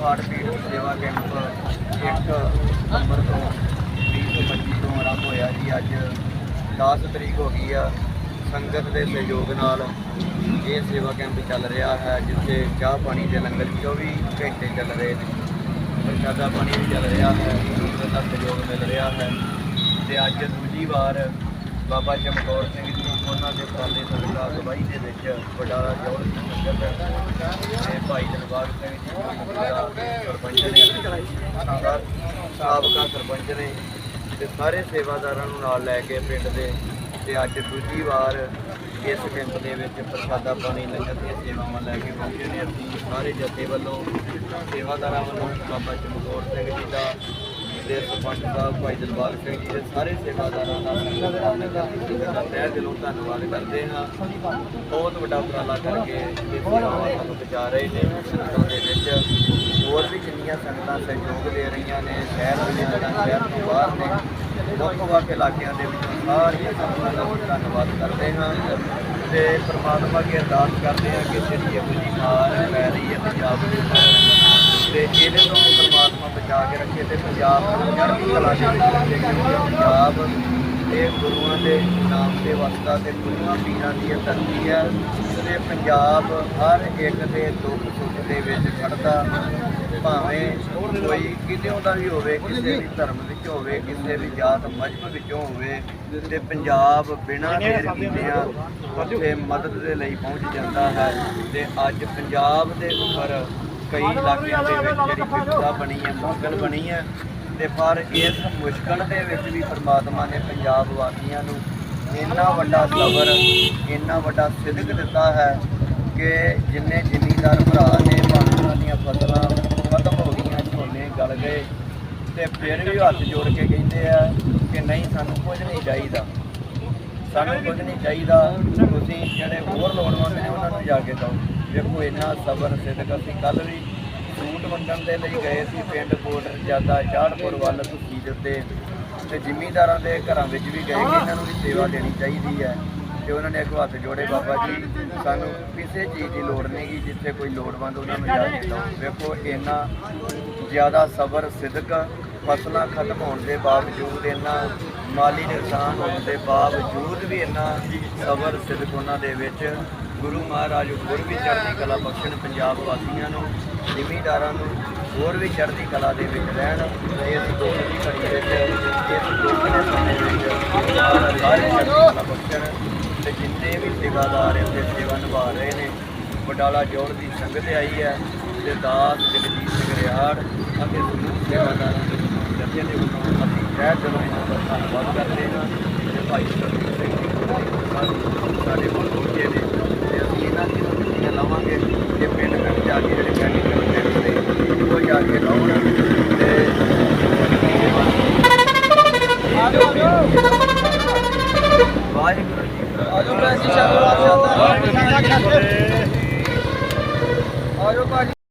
Heart ਸੇਵਾ camp ਇੱਕ number ਤੋਂ 2025 ਤੋਂ ਆਰੰਭ ਹੋਇਆ ਜੀ। ਅੱਜ 10 ਤਰੀਕ ਹੋ ਗਈ ਆ। ਸੰਗਤ ਦੇ ਸਹਿਯੋਗ ਨਾਲ ਇਹ ਸੇਵਾ ਕੈਂਪ ਚੱਲ ਰਿਹਾ ਹੈ, ਜਿੱਥੇ ਚਾਹ ਪਾਣੀ ਦੇ ਲੰਗਰ 24 ਘੰਟੇ ਚੱਲ ਰਹੇ ਨੇ। ਪ੍ਰਸ਼ਾਦਾ ਪਾਣੀ ਵੀ ਚੱਲ ਰਿਹਾ ਹੈ, ਸੰਗਤ ਦਾ ਸਹਿਯੋਗ ਮਿਲ ਰਿਹਾ ਹੈ। ਤੇ ਅੱਜ ਦੂਜੀ ਵਾਰ ਬਾਬਾ ਚਮਕੌਰ ਸਿੰਘ ਜੀ ਉਹਨਾਂ ਦੇ ਪ੍ਰਾਲੇ ਸੰਗਤ ਅਗਵਾਈ ਦੇ ਵਿੱਚ ਵਡਾਲਾ ਜ਼ੋਰ ਸੰਗਤ ਤੇ ਭਾਈ ਦਰਬਾਰ ਸਿੰਘ ਜੀ ਮੁਖੜਾ ਸਰਪੰਚ ਨੇ ਸਾਬਕਾ ਸਰਪੰਚ ਨੇ ਤੇ ਸਾਰੇ ਸੇਵਾਦਾਰਾਂ ਨੂੰ ਨਾਲ ਲੈ ਕੇ ਪਿੰਡ ਦੇ ਤੇ ਅੱਜ ਦੂਜੀ ਵਾਰ ਇਸ ਕੈਂਪ ਦੇ ਵਿੱਚ ਪ੍ਰਸ਼ਾਦਾ ਪਾਣੀ ਲੰਗਰ ਦੀਆਂ ਸੇਵਾਵਾਂ ਲੈ ਕੇ ਪਹੁੰਚੇ ਨੇ। ਅਸੀਂ ਸਾਰੇ ਜਥੇ ਵੱਲੋਂ ਸੇਵਾਦਾਰਾਂ ਵੱਲੋਂ ਬਾਬਾ ਚਮਕੌਰ ਸਿੰਘ ਜੀ ਦਾ ਦੇ ਸਰਪੰਚ ਸਾਹਿਬ, ਭਾਈ ਦਿਲਬਾਗ ਸਿੰਘ ਜੀ ਦੇ ਸਾਰੇ ਸੇਵਾਦਾਰਾਂ ਦਾ ਸੰਗਤ ਤਹਿ ਦਿਲੋਂ ਧੰਨਵਾਦ ਕਰਦੇ ਹਾਂ। ਬਹੁਤ ਵੱਡਾ ਉਪਰਾਲਾ ਕਰਕੇ ਇਹ ਸੇਵਾਵਾਂ ਸਾਨੂੰ ਬਚਾ ਰਹੇ ਨੇ, ਸੰਗਤਾਂ ਦੇ ਵਿੱਚ। ਹੋਰ ਵੀ ਕਿੰਨੀਆਂ ਸੰਗਤਾਂ ਸਹਿਯੋਗ ਦੇ ਰਹੀਆਂ ਨੇ, ਸ਼ਹਿਰ ਦੀਆਂ ਜਾਂ ਸ਼ਹਿਰ ਤੋਂ ਬਾਹਰ ਨੇ, ਵੱਖ ਵੱਖ ਇਲਾਕਿਆਂ ਦੇ ਵਿੱਚ ਸਾਰੀਆਂ ਸੰਗਤਾਂ ਦਾ ਧੰਨਵਾਦ ਕਰਦੇ ਹਾਂ। ਤੇ ਪ੍ਰਮਾਤਮਾ ਅੱਗੇ ਅਰਦਾਸ ਕਰਦੇ ਹਾਂ ਕਿ ਜਿਹੜੀ ਇਹ ਬੁਰੀ ਮਾਰ ਪੈ ਰਹੀ ਹੈ ਪੰਜਾਬ ਦੇ ਉੱਪਰ ਤੇ ਇਹਦੇ ਤੋਂ ਬਚਾ ਕੇ ਰੱਖੇ ਤੇ ਪੰਜਾਬ ਨੂੰ ਚੜ੍ਹਦੀ ਕਲਾ ਦੇ ਵਿੱਚ ਰੱਖੇ ਕਿਉਂਕਿ ਪੰਜਾਬ ਇਹ ਗੁਰੂਆਂ ਦੇ ਨਾਮ ਦੇ ਵਸਦਾ ਤੇ ਗੁਰੂਆਂ ਪੀਰਾਂ ਦੀ ਇਹ ਧਰਤੀ ਹੈ। ਤੇ ਪੰਜਾਬ ਹਰ ਇੱਕ ਦੇ ਦੁੱਖ ਸੁੱਖ ਦੇ ਵਿੱਚ ਖੜਦਾ ਭਾਵੇਂ ਕੋਈ ਕਿਤੇੋਂ ਦਾ ਵੀ ਹੋਵੇ, ਕਿਸੇ ਵੀ ਧਰਮ ਵਿੱਚ ਹੋਵੇ, ਕਿਸੇ ਵੀ ਜਾਤ ਮਜ਼ਹਬ ਵਿੱਚੋਂ ਹੋਵੇ, ਤੇ ਪੰਜਾਬ ਬਿਨਾਂ ਦੇਰ ਕੀਤਿਆਂ ਉੱਥੇ ਮਦਦ ਦੇ ਲਈ ਪਹੁੰਚ ਜਾਂਦਾ ਹੈ। ਤੇ ਅੱਜ ਪੰਜਾਬ ਦੇ ਉੱਪਰ ਕਈ ਇਲਾਕਿਆਂ ਦੇ ਵਿੱਚ ਜਿਹੜੀ ਵਿਪਤਾ ਬਣੀ ਹੈ, ਮੁਸ਼ਕਲ ਬਣੀ ਹੈ ਤੇ ਪਰ ਇਸ ਮੁਸ਼ਕਲ ਦੇ ਵਿੱਚ ਵੀ ਪ੍ਰਮਾਤਮਾ ਨੇ ਪੰਜਾਬ ਵਾਸੀਆਂ ਨੂੰ ਇੰਨਾ ਵੱਡਾ ਸਬਰ, ਇੰਨਾ ਵੱਡਾ ਸਿਦਕ ਦਿੱਤਾ ਹੈ ਕਿ ਜਿੰਨੇ ਜ਼ਿਮੀਂਦਾਰ ਭਰਾ ਨੇ ਭਾਰਤਾਂ ਦੀਆਂ ਫਸਲਾਂ ਖਤਮ ਹੋ ਗਈਆਂ, ਝੋਨੇ ਗਲ ਗਏ ਤੇ ਫਿਰ ਵੀ ਹੱਥ ਜੋੜ ਕੇ ਕਹਿੰਦੇ ਆ ਕਿ ਨਹੀਂ, ਸਾਨੂੰ ਕੁਝ ਨਹੀਂ ਚਾਹੀਦਾ। ਸਾਨੂੰ ਕੁਝ ਨਹੀਂ ਚਾਹੀਦਾ, ਤੁਸੀਂ ਜਿਹੜੇ ਹੋਰ ਲੋੜਵੰਦ ਨੇ ਉਹਨਾਂ ਨੂੰ ਜਾ ਕੇ ਦਿਓ। ਵੇਖੋ ਇੰਨਾ ਸਬਰ ਸਿਦਕ ਅਸੀਂ ਕੱਲ ਵੀ ਫਰੂਟ ਵੰਡਣ ਦੇ ਲਈ ਗਏ ਸੀ ਪਿੰਡ ਕੋਟ ਜ਼ਿਆਦਾ ਚਾੜਪੁਰ ਵੱਲ ਤੁਸੀਂ ਦੇ ਉੱਤੇ। ਤੇ ਜ਼ਿਮੀਂਦਾਰਾਂ ਦੇ ਘਰਾਂ ਵਿੱਚ ਵੀ ਗਏ ਕਿ ਇਹਨਾਂ ਨੂੰ ਵੀ ਸੇਵਾ ਦੇਣੀ ਚਾਹੀਦੀ ਹੈ। ਤੇ ਉਹਨਾਂ ਨੇ ਅੱਗੋਂ ਹੱਥ ਜੋੜੇ ਬਾਬਾ ਜੀ, ਸਾਨੂੰ ਕਿਸੇ ਚੀਜ਼ ਦੀ ਲੋੜ ਨਹੀਂ ਗੀ ਜਿੱਥੇ ਕੋਈ ਲੋੜਵੰਦ ਉਹਨਾਂ ਨੂੰ ਜਾ ਕੇ ਵੇਖੋ, ਇੰਨਾ ਜ਼ਿਆਦਾ ਸਬਰ ਸਿਦਕ ਫਸਲਾਂ ਖਤਮ ਹੋਣ ਦੇ ਬਾਵਜੂਦ, ਇੰਨਾ ਮਾਲੀ ਨੁਕਸਾਨ ਹੋਣ ਦੇ ਬਾਵਜੂਦ ਵੀ ਇੰਨਾ ਸਬਰ ਸਿਦਕ ਉਹਨਾਂ ਦੇ ਵਿੱਚ ਗੁਰੂ ਮਹਾਰਾਜ ਹੋਰ ਵੀ ਚੜ੍ਹਦੀ ਕਲਾ ਬਖਸ਼ਣ ਪੰਜਾਬ ਵਾਸੀਆਂ ਨੂੰ, ਜ਼ਿਮੀਂਦਾਰਾਂ ਨੂੰ ਹੋਰ ਵੀ ਚੜ੍ਹਦੀ ਕਲਾ ਦੇ ਵਿੱਚ ਰਹਿਣ, ਤੇ ਅਸੀਂ ਦੁੱਖ ਦੀ ਘੜੀ ਵਿੱਚ ਇਸ ਦੁੱਖ ਦੇ ਸਮੇਂ ਵਿੱਚ ਸਾਰੇ ਚੜ੍ਹਦੀ ਕਲਾ ਬਖਸ਼ਣ ਤੇ ਜਿੰਨੇ ਵੀ ਸੇਵਾਦਾਰ ਇੱਥੇ ਸੇਵਾ ਨਿਭਾ ਰਹੇ ਨੇ ਬਟਾਲਾ ਜੋੜ ਦੀ ਸੰਗਤ ਆਈ ਹੈ ਤੇ ਦਾਸ ਜਗਜੀਤ ਸਿੰਘ ਰਿਆੜ ਅਤੇ ਸਮੂਹ ਸੇਵਾਦਾਰਾਂ ਦੇ ਜਥੇ ਦੇ ਵੱਲੋਂ ਅਸੀਂ ਸ਼ਹਿਰ ਦਿਲੋਂ ਇਹਨਾਂ ਦਾ ਧੰਨਵਾਦ ਕਰਦੇ ਹਾਂ ਤੇ ਭਾਈ ਸਰਬਜੀਤ ਸਿੰਘ ਜੀ ਸਾਨੂੰ ਸਾਡੇ ਕੋਲ ਪਹੁੰਚੇ ਨੇ ਤੇ ਅਸੀਂ ਇਹਨਾਂ ਦੀ ਨੁਕਤੀਆਂ ਲਾਵਾਂਗੇ ਕਿ ਪਿੰਡ ਪਿੰਡ ਜਾ ਕੇ ਜਿਹੜੇ ਮੈਡੀਕਲ ਕੈਂਪ ਨੇ ਉਹ ਜਾ ਕੇ ਲਾਉਣ ਤੇ ਵਾਹਿਗੁਰੂ ਜੀ ਕਾ ਆਜੋ ਭੈਣ ਜੀ, ਸ਼ਾਮਲ ਆਜੋ। ਵਾਹਿਗੁਰੂ ਜੀ ਕੀ ਫਤਿਹ। ਆਜੋ ਭਾਜੀ